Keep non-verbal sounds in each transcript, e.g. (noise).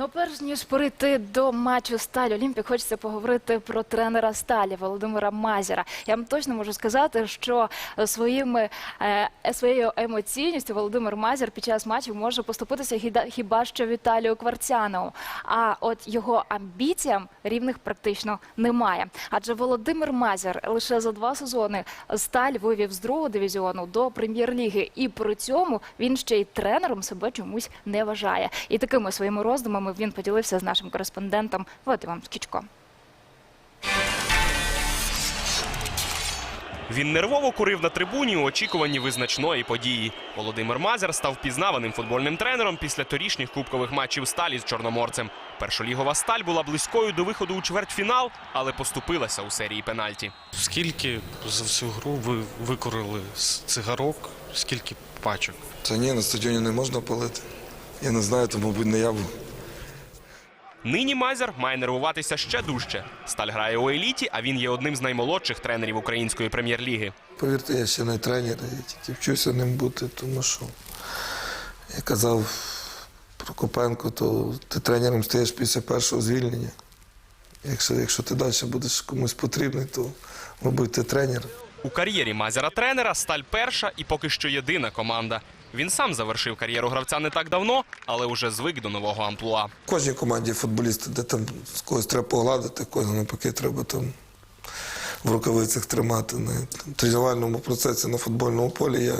Ну, перш ніж перейти до матчу Сталь Олімпік, хочеться поговорити про тренера Сталі Володимира Мазіра. Я вам точно можу сказати, що своїми е, своєю емоційністю Володимир Мазір під час матчів може поступитися хіда- хіба що Віталію Кварцянову. А от його амбіціям рівних практично немає. Адже Володимир Мазір лише за два сезони сталь вивів з другого дивізіону до прем'єр-ліги, і при цьому він ще й тренером себе чомусь не вважає. І такими своїми роздумами він поділився з нашим кореспондентом Вадимом Скічко. Він нервово курив на трибуні у очікуванні визначної події. Володимир Мазер став пізнаваним футбольним тренером після торішніх кубкових матчів сталі з чорноморцем. Першолігова сталь була близькою до виходу у чвертьфінал, але поступилася у серії пенальті. Скільки за всю гру ви викорили з цигарок, скільки пачок? Та ні, на стадіоні не можна палити. Я не знаю, то, мабуть, не я був. Нині Мазер має нервуватися ще дужче. Сталь грає у еліті, а він є одним з наймолодших тренерів української прем'єр-ліги. Повірте, я ще не тренер, я тільки вчуся ним бути, тому що я казав Прокопенко, то ти тренером стаєш після першого звільнення. Якщо, якщо ти далі будеш комусь потрібний, то, мабуть, ти тренер. У кар'єрі Мазера тренера сталь перша і поки що єдина команда. Він сам завершив кар'єру гравця не так давно, але вже звик до нового амплуа. В кожній команді футболісти, де там з когось треба погладити, когось навпаки треба там в рукавицях тримати. На тренувальному процесі на футбольному полі я,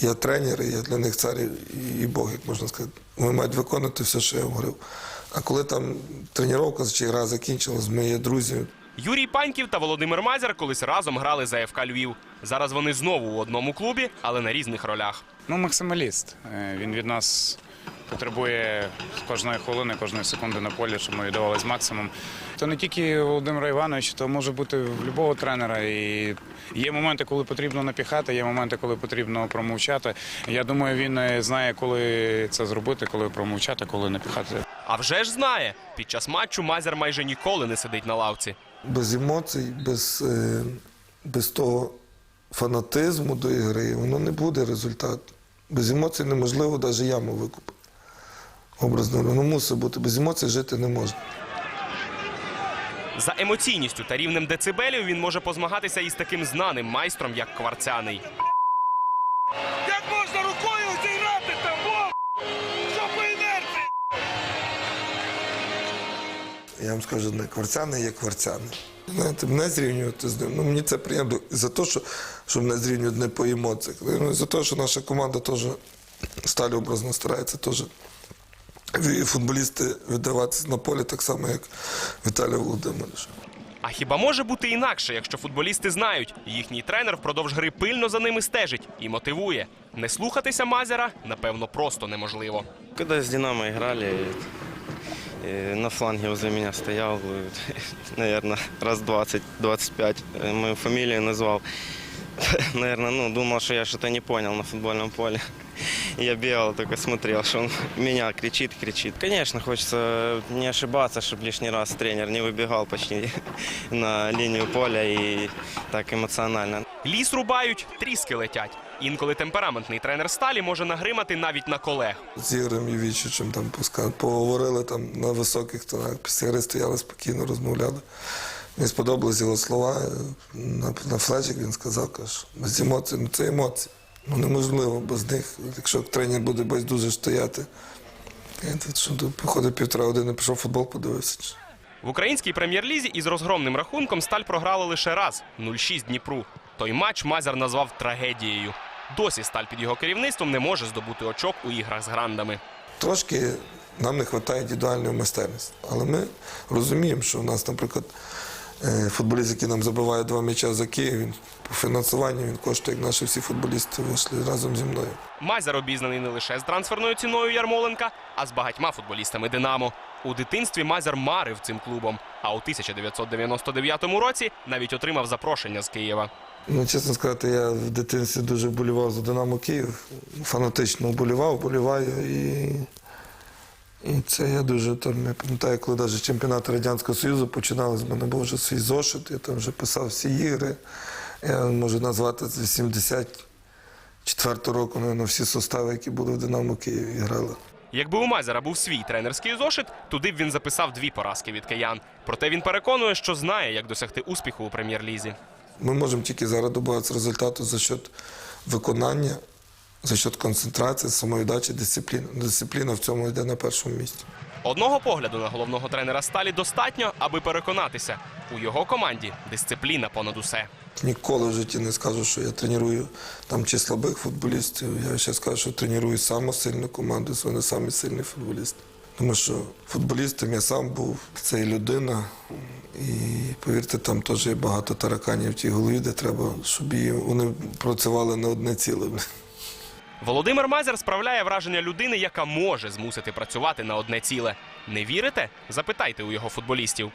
я тренер, і я для них цар і, і Бог, як можна сказати. Вони мають виконувати все, що я говорив. А коли там тренування чи гра закінчилась, ми є друзі. Юрій Паньків та Володимир Мазер колись разом грали за ФК Львів. Зараз вони знову у одному клубі, але на різних ролях. Ну, максималіст. Е, Він від нас потребує кожної хвилини, кожної секунди на полі, щоб ми віддавались максимум. То не тільки Володимира Івановича, то може бути в будь-якого тренера. І є моменти, коли потрібно напіхати, є моменти, коли потрібно промовчати. Я думаю, він е, знає, коли це зробити, коли промовчати, коли напіхати. А вже ж знає, під час матчу Мазер майже ніколи не сидить на лавці. Без емоцій, без, е, без того фанатизму до ігри, воно не буде результату. Без емоцій неможливо навіть яму викупити. Образно, воно мусить бути. Без емоцій жити не можна. За емоційністю та рівнем децибелів він може позмагатися із таким знаним майстром, як Кварцяний. Я вам скажу, не кварцяни є кварцяни. Знаєте, мене зрівнювати з ним. Ну, мені це приємно за те, що, що мене зрівнюють не по емоціях. Ну, за те, що наша команда теж сталі образно старається теж футболісти віддаватися на полі так само, як Віталій Володимирович. А хіба може бути інакше, якщо футболісти знають, їхній тренер впродовж гри пильно за ними стежить і мотивує. Не слухатися Мазера, напевно, просто неможливо. Когда с «Динамо» играли, э, на фланге возле меня стоял, наверное, раз 20-25. Мою фамилию назвал. (laughs) Наверное, ну, думал, что я что-то не понял на футбольном поле. Я бегал, только смотрел, что он меня кричит, кричит. Конечно, хочется не ошибаться, чтобы лишний раз тренер не выбегал почти на линию поля и так эмоционально. Ліс рубають, тріски летять. Інколи темпераментний тренер сталі може нагримати навіть на колег. З Ігорем Євічичем там пуска- поговорили там на високих тонах, після гри стояли спокійно, розмовляли. Мені сподобались його слова. На, на флешик він сказав, каже, без емоцій, ну це емоції. Ну неможливо без них. Якщо тренер буде байдуже стояти. Я тут що тут походив півтора години, пішов футбол, подивився. В українській прем'єр-лізі із розгромним рахунком сталь програла лише раз 0-6 Дніпру. Той матч Мазер назвав трагедією. Досі сталь під його керівництвом не може здобути очок у іграх з грандами. Трошки нам не вистачає індивідуальної майстерності. Але ми розуміємо, що у нас, наприклад, футболіст, який нам забиває два м'яча за Київ, він по фінансуванню він коштує, як наші всі футболісти вийшли разом зі мною. Мазер обізнаний не лише з трансферною ціною Ярмоленка, а з багатьма футболістами Динамо. У дитинстві Мазер марив цим клубом, а у 1999 році навіть отримав запрошення з Києва. Ну, чесно сказати, я в дитинстві дуже вболівав за Динамо Київ. Фанатично вболівав, вболіваю. І, і це я дуже там, я пам'ятаю, коли навіть чемпіонат Радянського Союзу починали, з мене був вже свій зошит, я там вже писав всі ігри. Я можу назвати з 84 року, мабуть, всі состави, які були в Динамо Києві, грали. Якби у Мазера був свій тренерський зошит, туди б він записав дві поразки від киян. Проте він переконує, що знає, як досягти успіху у прем'єр-лізі. Ми можемо тільки зараз добуватися результату за счет виконання, за счет концентрації, самовіддачі, дисципліни. Дисципліна в цьому йде на першому місці. Одного погляду на головного тренера сталі достатньо, аби переконатися. У його команді дисципліна понад усе. Ніколи в житті не скажу, що я треную там чи слабих футболістів. Я ще скажу, що треную саму сильну команду, вони самі сильні футболісти. Тому що футболістом я сам був, це і людина. І повірте, там теж є багато тараканів в тій голові, де треба, щоб її, вони працювали на одне ціле. Володимир Мазер справляє враження людини, яка може змусити працювати на одне ціле. Не вірите? Запитайте у його футболістів.